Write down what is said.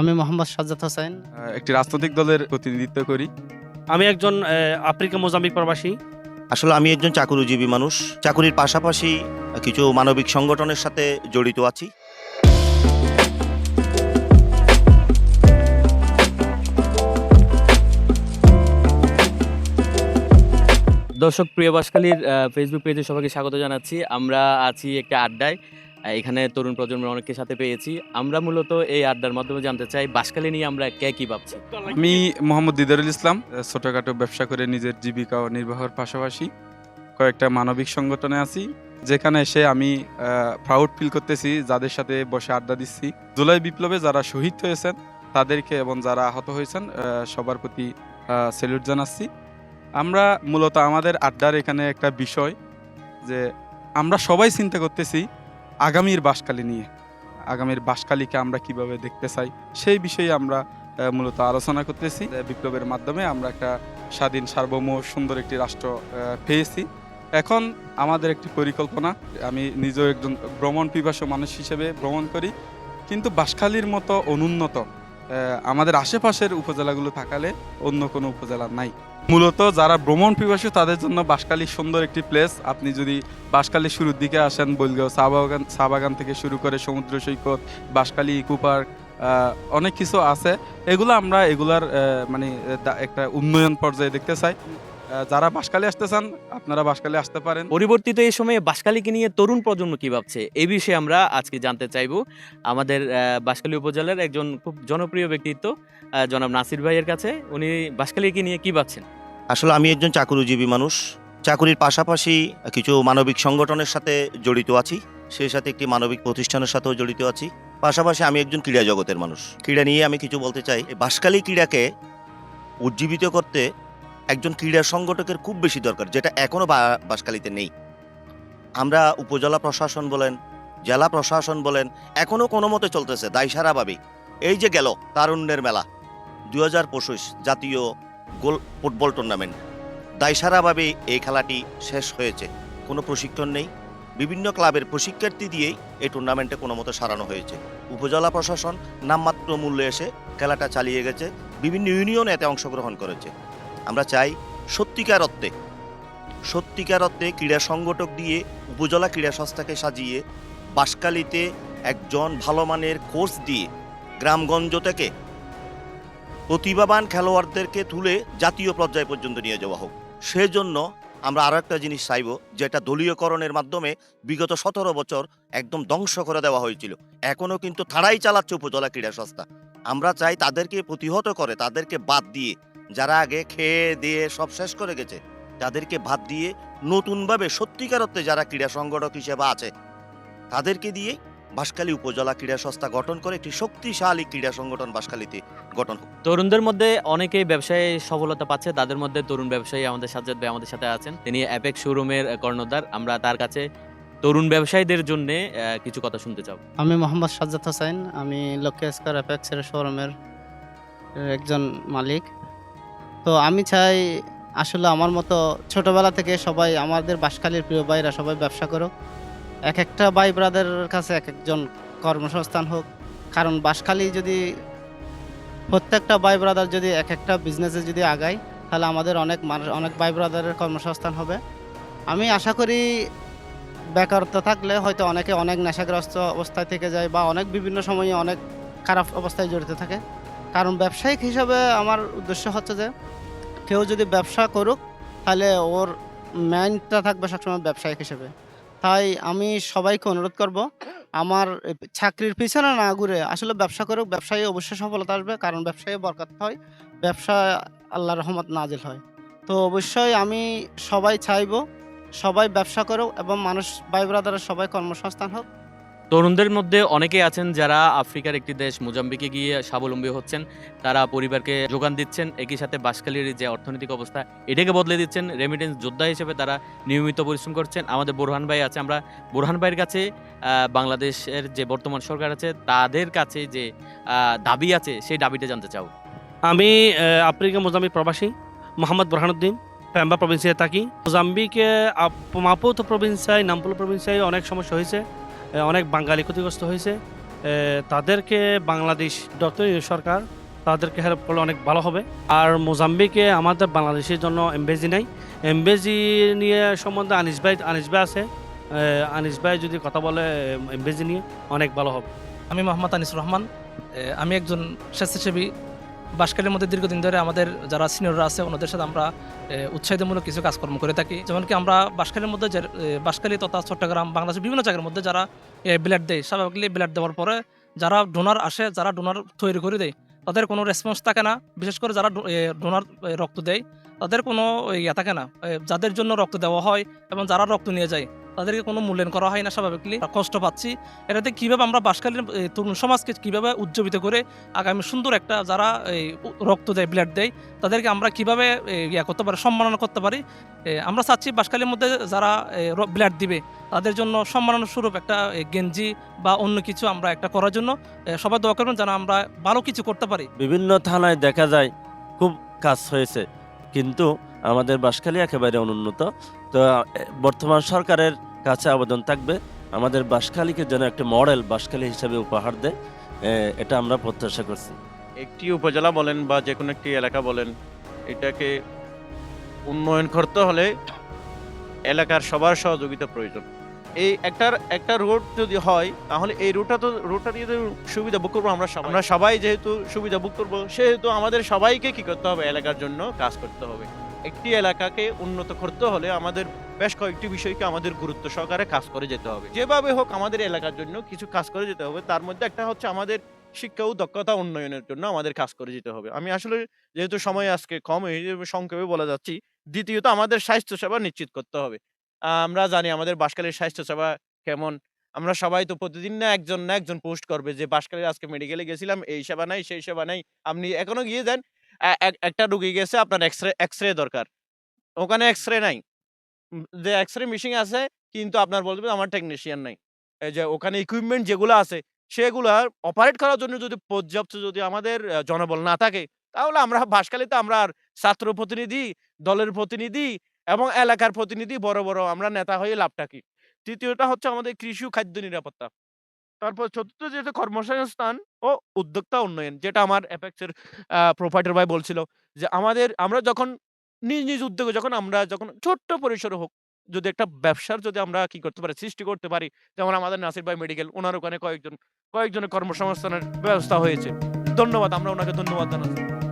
আমি মোহাম্মদ সাজ্জাদ হোসেন। একটি রাজনৈতিক দলের প্রতিনিধিত্ব করি। আমি একজন আফ্রিকা মোজাম্বিক প্রবাসী। আসলে আমি একজন চাকুরিজীবী মানুষ। চাকুরির পাশাপাশি কিছু মানবিক সংগঠনের সাথে জড়িত আছি। দর্শক প্রিয় বাসকালীর ফেসবুক পেজে সবাইকে স্বাগত জানাচ্ছি। আমরা আছি একটা আড্ডায়। এখানে তরুণ প্রজন্মের অনেকের সাথে পেয়েছি। আমরা মূলত এই আড্ডার মাধ্যমে জানতে চাই, বাসকালী নিয়ে আমরা কে কি ভাবছি? আমি মোহাম্মদ দিদারুল ইসলাম ছোটখাটো ব্যবসা করে নিজের জীবিকা ও নির্বাহের পাশাপাশি কয়েকটা মানবিক সংগঠনে আছি, যেখানে এসে আমি প্রাউড ফিল করতেছি যাদের সাথে বসে আড্ডা দিচ্ছি। জুলাই বিপ্লবে যারা শহীদ হয়েছেন, তাদেরকে এবং যারা আহত হয়েছেন সবার প্রতি স্যালুট জানাচ্ছি। আমরা মূলত আমাদের আড্ডার এখানে একটা বিষয় যে আমরা সবাই চিন্তা করতেছি আগামীর বাসকালী নিয়ে। আগামীর বাসকালীকে আমরা কীভাবে দেখতে চাই, সেই বিষয়ে আমরা মূলত আলোচনা করতেছি। বিপ্লবের মাধ্যমে আমরা একটা স্বাধীন, সার্বভৌম, সুন্দর একটি রাষ্ট্র পেয়েছি। এখন আমাদের একটি পরিকল্পনা, আমি নিজেও একজন ভ্রমণ পিপাসু মানুষ হিসেবে ভ্রমণ করি। কিন্তু বাসখালির মতো অনুন্নত আমাদের আশেপাশের উপজেলাগুলো থাকালে অন্য কোনো উপজেলা নাই। মূলত যারা ভ্রমণ পিপাসু, তাদের জন্য বাঁশখালী সুন্দর একটি প্লেস আপনি যদি বাঁশখালী শুরুর দিকে আসেন, বলগাঁও চা বাগান চা বাগান থেকে শুরু করে সমুদ্র সৈকত বাঁশকালী ইকো পার্ক অনেক কিছু আছে। এগুলো আমরা এগুলার মানে একটা উন্নয়ন পর্যায়ে দেখতে চাই। যারা বাঁশখালী আসতে চান আপনারা বাঁশখালী আসতে পারেন। পরিবর্তিত এই সময়ে বাসকালীকে নিয়ে তরুণ প্রজন্ম কি ভাবছে এই বিষয়ে আমরা আজকে জানতে চাইব। আমাদের বাঁশখালী উপজেলার একজন খুব জনপ্রিয় ব্যক্তিত্ব জনাব নাসির ভাইয়ের কাছে। উনি বাসকালীকে নিয়ে কি ভাবছেন? আসলে আমি একজন চাকুরিজীবী মানুষ। চাকুরির পাশাপাশি কিছু মানবিক সংগঠনের সাথে জড়িত আছি। সেই সাথে একটি মানবিক প্রতিষ্ঠানের সাথেও জড়িত আছি। পাশাপাশি আমি একজন ক্রীড়া জগতের মানুষ। ক্রীড়া নিয়ে আমি কিছু বলতে চাই। এই বাঁশখালী ক্রীড়াকে উজ্জীবিত করতে একজন ক্রীড়া সংগঠকের খুব বেশি দরকার, যেটা এখনও বাঁশখালীতে নেই। আমরা উপজেলা প্রশাসন বলেন, জেলা প্রশাসন বলেন এখনও কোনো মতে চলতেছে দায়সারাভাবেই এই যে গেল তারুণ্যের মেলা দু হাজার পঁচিশ জাতীয় গোল, ফুটবল টুর্নামেন্ট। দায়সারাভাবে এই খেলাটি শেষ হয়েছে, কোনো প্রশিক্ষণ নেই। বিভিন্ন ক্লাবের প্রশিক্ষার্থী দিয়েই এই টুর্নামেন্টে কোনো মতো সারানো হয়েছে। উপজেলা প্রশাসন নামমাত্র মূল্যে এসে খেলাটা চালিয়ে গেছে, বিভিন্ন ইউনিয়ন এতে অংশগ্রহণ করেছে। আমরা চাই সত্যিকার অর্থে সত্যিকার অর্থে ক্রীড়া সংগঠক দিয়ে উপজেলা ক্রীড়া সংস্থাকে সাজিয়ে বাসকালিতে একজন ভালো মানের কোর্স দিয়ে গ্রামগঞ্জ থেকে প্রতিভাবান খেলোয়াড়দেরকে তুলে জাতীয় পর্যায় পর্যন্ত নিয়ে যাওয়া হোক। সেজন্য আমরা আরও একটা জিনিস চাইব, যেটা দলীয়করণের মাধ্যমে বিগত সতেরো বছর একদম ধ্বংস করে দেওয়া হয়েছিল। এখনও কিন্তু তারাই চালাচ্ছে উপজেলা ক্রীড়া সংস্থা। আমরা চাই তাদেরকে প্রতিহত করে, তাদেরকে বাদ দিয়ে যারা আগে খেয়ে দিয়ে সব শেষ করে গেছে তাদেরকে ভাত দিয়ে নতুনভাবে সত্যিকার অর্থে যারা ক্রীড়া সংগঠক হিসেবে আছে তাদেরকে দিয়ে বাঁশখালী উপজেলা ক্রীড়া সংস্থা গঠন করে একটি শক্তিশালী ক্রীড়া সংগঠন বাঁশখালীতে গঠন হোক। তরুণদের মধ্যে অনেকেই ব্যবসায় সফলতা পাচ্ছে। তাদের মধ্যে তরুণ ব্যবসায়ী আমাদের সাজ্জাদ ভাই আমাদের সাথে আছেন। তিনি অ্যাপেক শোরুমের কর্ণধার। আমরা তার কাছে তরুণ ব্যবসায়ীদের জন্য কিছু কথা শুনতে চাও আমি মোহাম্মদ সাজ্জাদ হোসেন। আমি লক্ষ্য স্কোয়ার অ্যাপেক্সের শোরুমের একজন মালিক। তো আমি চাই আসলে আমার মতো ছোটবেলা থেকে সবাই আমাদের বাসখালীর প্রিয় ভাইরা সবাই ব্যবসা করুক। এক একটা ভাই ব্রাদারের কাছে এক একজন কর্মসংস্থান হোক। কারণ বাসখালী যদি প্রত্যেকটা ভাই ব্রাদার যদি এক একটা বিজনেসে যদি আগায়, তাহলে আমাদের অনেক মানুষ অনেক ভাই ব্রাদারের কর্মসংস্থান হবে। আমি আশা করি বেকারত্ব থাকলে হয়তো অনেকে অনেক নেশাগ্রস্ত অবস্থায় থেকে যায় বা অনেক বিভিন্ন সময়ে অনেক খারাপ অবস্থায় জড়িত থাকে। কারণ ব্যবসায়িক হিসাবে আমার উদ্দেশ্য হচ্ছে যে কেউ যদি ব্যবসা করুক, তাহলে ওর মাইন্ডটা থাকবে সবসময় ব্যবসায়িক হিসেবে। তাই আমি সবাইকে অনুরোধ করব, আমার চাকরির পিছনে না ঘুরে আসলে ব্যবসা করুক, ব্যবসায়ী অবশ্যই সফলতা আসবে, কারণ ব্যবসায়ী বরকত হয়, ব্যবসা আল্লাহর রহমত নাজিল হয়। তো অবশ্যই আমি সবাই চাইব, সবাই ব্যবসা করুক এবং মানুষ ভাই ব্রাদারের সবাই কর্মসংস্থান হোক। তরুণদের মধ্যে অনেকেই আছেন যারা আফ্রিকার একটি দেশ মোজাম্বিকে গিয়ে স্বাবলম্বী হচ্ছেন। তারা পরিবারকে যোগান দিচ্ছেন। একই সাথে বাসকালীর যে অর্থনৈতিক অবস্থা, এটাকে বদলে দিচ্ছেন। রেমিটেন্স যোদ্ধা হিসেবে তারা নিয়মিত পরিশ্রম করছেন। আমাদের বোরহান ভাই আছে। আমরা বোরহান ভাইয়ের কাছে বাংলাদেশের যে বর্তমান সরকার আছে, তাদের কাছে যে দাবি আছে, সেই দাবিটা জানতে চাও। আমি আফ্রিকা মোজাম্বিক প্রবাসী মোহাম্মদ বোরহানুদ্দিন পেম্বা প্রভিন্সে থাকি। মোজাম্বিকে মাপুতো প্রভিন্সায় নাম্পুলো প্রভিন্সায় অনেক সমস্যা হয়েছে। অনেক বাঙালি ক্ষতিগ্রস্ত হয়েছে। তাদেরকে বাংলাদেশ, ডক্টর সরকার, তাদেরকে হেল্প করলে অনেক ভালো হবে। আর মোজাম্বিকে আমাদের বাংলাদেশের জন্য এমবেজি নেই। এমবেজি নিয়ে সম্বন্ধে আনিস ভাই আনিস ভাই আছে। আনিস ভাই যদি কথা বলে এমবেজি নিয়ে অনেক ভালো হবে। আমি মোহাম্মদ আনিসুর রহমান। আমি একজন স্বেচ্ছাসেবী। বাসকালের মধ্যে দীর্ঘদিন ধরে আমাদের যারা সিনিয়ররা আছে, ওনাদের সাথে আমরা উৎসাহিতমূলক কিছু কাজকর্ম করে থাকি। যেমন কি আমরা বাসকালের মধ্যে বাসকালী তথা চট্টগ্রাম, বাংলাদেশের বিভিন্ন জায়গার মধ্যে যারা ব্লাড দেয় স্বাভাবিকলি ব্লাড দেওয়ার পরে যারা ডোনার আসে, যারা ডোনার তৈরি করে দেয়, তাদের কোনো রেসপন্স থাকে না। বিশেষ করে যারা ডোনার রক্ত দেয় তাদের কোনো ইয়ে থাকে না। যাদের জন্য রক্ত দেওয়া হয় এবং যারা রক্ত নিয়ে যায়, তাদেরকে কোনো মূল্যায়ন করা হয় না স্বাভাবিকলি। কষ্ট পাচ্ছি। এটাতে কীভাবে আমরা বাসকালীন তরুণ সমাজকে কীভাবে উজ্জীবিত করে আগামী সুন্দর একটা যারা এই রক্ত দেয় ব্লাড দেয়, তাদেরকে আমরা কীভাবে ইয়া করতে পারি, সম্মাননা করতে পারি আমরা চাচ্ছি বাসকালীর মধ্যে যারা ব্লাড দিবে, তাদের জন্য সম্মাননা স্বরূপ একটা গেঞ্জি বা অন্য কিছু আমরা একটা করার জন্য সবাই দোয়া করবেন যেন আমরা ভালো কিছু করতে পারি। বিভিন্ন থানায় দেখা যায়, খুব কাজ হয়েছে। কিন্তু আমাদের বাঁশখালী একেবারে অনুন্নত। তো বর্তমান সরকারের কাছে আবেদন থাকবে, আমাদের বাঁশখালীকে যেন একটা মডেল বাঁশখালী হিসাবে উপহার দেয় এটা আমরা প্রত্যাশা করছি। একটি উপজেলা বলেন বা যে কোনো একটি এলাকা বলেন, এটাকে উন্নয়ন করতে হলে এলাকার সবার সহযোগিতা প্রয়োজন। এই একটার, একটা রোড যদি হয়, তাহলে এই রোডটা তো রোডটা দিয়ে সুবিধা ভোগ করব আমরা আমরা সবাই যেহেতু সুবিধা ভোগ করব, সেহেতু আমাদের সবাইকে কি করতে হবে? এলাকার জন্য কাজ করতে হবে। একটি এলাকাকে উন্নত করতে হলে আমাদের বেশ কয়েকটি বিষয়কে আমাদের গুরুত্ব সহকারে কাজ করে যেতে হবে। যেভাবে হোক আমাদের এলাকার জন্য কিছু কাজ করে যেতে হবে। তার মধ্যে একটা হচ্ছে আমাদের শিক্ষা ও দক্ষতা উন্নয়নের জন্য আমাদের কাজ করে যেতে হবে। আমি আসলে যেহেতু সময় আজকে কম সংক্ষেপে বলা যাচ্ছি, দ্বিতীয়ত আমাদের স্বাস্থ্যসেবা নিশ্চিত করতে হবে। আমরা জানি আমাদের বাসকালের স্বাস্থ্যসেবা কেমন। আমরা সবাই তো প্রতিদিন না একজন না একজন পোস্ট করবে যে বাসকালের আজকে মেডিকেলে গেছিলাম এই সেবা নাই সেই সেবা নাই। আপনি এখনও গিয়ে দেন একটা রুগী গেছে আপনার এক্সরে এক্সরে দরকার। ওখানে এক্সরে নাই। উম, যে এক্সরে মেশিন আছে কিন্তু আপনার বলবে আমার টেকনিশিয়ান নাই। এই যে ওখানে ইকুইপমেন্ট যেগুলো আছে সেগুলো অপারেট করার জন্য যদি পর্যাপ্ত যদি আমাদের জনবল না থাকে তাহলে আমরা বাসকালীতে আমরা আর ছাত্র প্রতিনিধি দলের প্রতিনিধি এবং এলাকার প্রতিনিধি বড় বড় আমরা নেতা হয়ে লাভটা কি? তৃতীয়টা হচ্ছে আমাদের কৃষি খাদ্য নিরাপত্তা। তারপর চতুর্থ যেটা কর্মসংস্থান ও উদ্যোক্তা উন্নয়ন, যেটা আমার অ্যাপেক্সের প্রোভাইডার ভাই বলছিল যে আমাদের, আমরা যখন নিজ নিজ উদ্যোগে যখন আমরা যখন ছোট্ট পরিসরে হোক, যদি একটা ব্যবসার যদি আমরা কি করতে পারি, সৃষ্টি করতে পারি, যেমন আমাদের নাসির ভাই মেডিকেল ওনার ওখানে কয়েকজন, কয়েকজনের কর্মসংস্থানের ব্যবস্থা হয়েছে। ধন্যবাদ, আমরা ওনাকে ধন্যবাদ জানাচ্ছি।